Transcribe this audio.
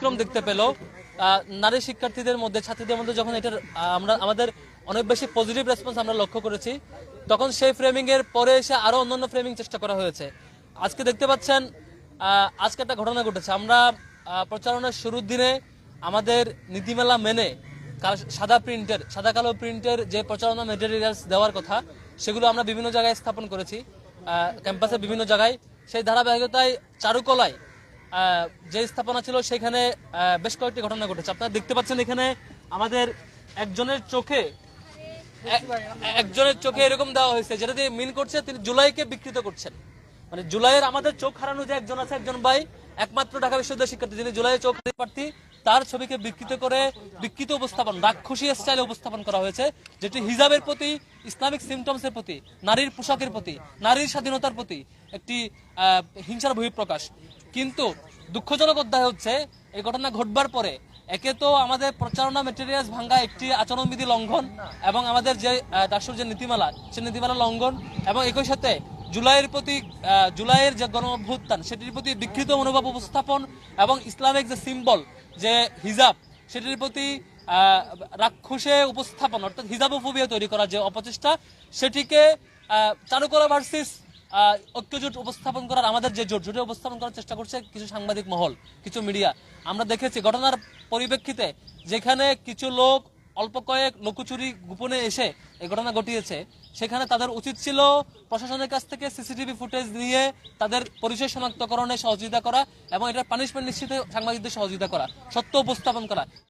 ব্যতিক্রম দেখতে পেল। নারী শিক্ষার্থীদের মধ্যে, ছাত্রীদের মধ্যে যখন এটার আমরা, আমাদের অনেক বেশি পজিটিভ রেসপন্স আমরা লক্ষ্য করেছি, তখন সেই ফ্রেমিং এর পরে এসে আরও অন্যান্য ফ্রেমিং চেষ্টা করা হয়েছে। আজকে দেখতে পাচ্ছেন আজকে একটা ঘটনা ঘটেছে। আমরা প্রচারণার শুরুর দিনে আমাদের নীতিমালা মেনে সাদা প্রিন্টের সাদা কালো প্রিন্টের যে প্রচারণা মেটেরিয়ালস দেওয়ার কথা, সেগুলো আমরা বিভিন্ন জায়গায় স্থাপন করেছি। ক্যাম্পাসের বিভিন্ন জায়গায়। সেই ধারাবাহিকতায় চারুকলায় যে স্থাপনা ছিল সেখানে বেশ কয়েকটি ঘটনা ঘটেছে। আপনারা দেখতে পাচ্ছেন এখানে আমাদের একজনের চোখে একজনের চোখে এরকম দেওয়া হয়েছে, যেটা দিয়ে মিন করছে তিনি জুলাইকে বিকৃত করছেন। মানে জুলাইয়ের আমাদের চোখ হারানো যে একজন আছে, একজন ভাই, একমাত্র ঢাকা বিশ্ববিদ্যালয়ের শিক্ষার্থী, যিনি জুলাইয়ের চোখ প্রার্থী, তার ছবিকে বিকৃত করে বিকৃত উপস্থাপন, রাক্ষসী স্টাইলে উপস্থাপন করা হয়েছে, যেটি হিজাবের প্রতি ইসলামিক সিমটমস এর প্রতি, নারীর পোশাকের প্রতি, নারীর স্বাধীনতার প্রতি একটি হিংসার বহিঃপ্রকাশ। কিন্তু দুঃখজনক অধ্যায় হচ্ছে, এই ঘটনা ঘটবার পরে একে তো আমাদের প্রচারণা মেটেরিয়ালস ভাঙ্গা একটি আচরণবিধি লঙ্ঘন এবং আমাদের যে ডাকসুর যে নীতিমালা, সে নীতিমালা লঙ্ঘন এবং একই সাথে জুলাইয়ের প্রতি জুলাইয়ের যে গণ অভ্যুত্থান সেটির প্রতি বিকৃত মনোভাব উপস্থাপন এবং ইসলামিক যে সিম্বল যে হিজাব, সেটির প্রতি রাক্ষসে উপস্থাপন, অর্থাৎ হিজাবোফোবিয়া তৈরি করার যে অপচেষ্টা, সেটিকে চারুকলা ভার্সিস ঐক্যজোট উপস্থাপন করার, আমাদের যে জোট, জোটে উপস্থাপন করার চেষ্টা করছে কিছু সাংবাদিক মহল, কিছু মিডিয়া। আমরা দেখেছি ঘটনার পরিপ্রেক্ষিতে যেখানে কিছু লোক অল্প কয়েক লুকোচুরি গোপনে এসে এই ঘটনা ঘটিয়েছে, সেখানে তাদের উচিত ছিল প্রশাসনের কাছ থেকে সিসিটিভি ফুটেজ নিয়ে তাদের পরিচয় শনাক্তকরণে সহযোগিতা করা এবং এটার পানিশমেন্ট নিশ্চিতে সাংবাদিকদের সহযোগিতা করা, সত্য উপস্থাপন করা।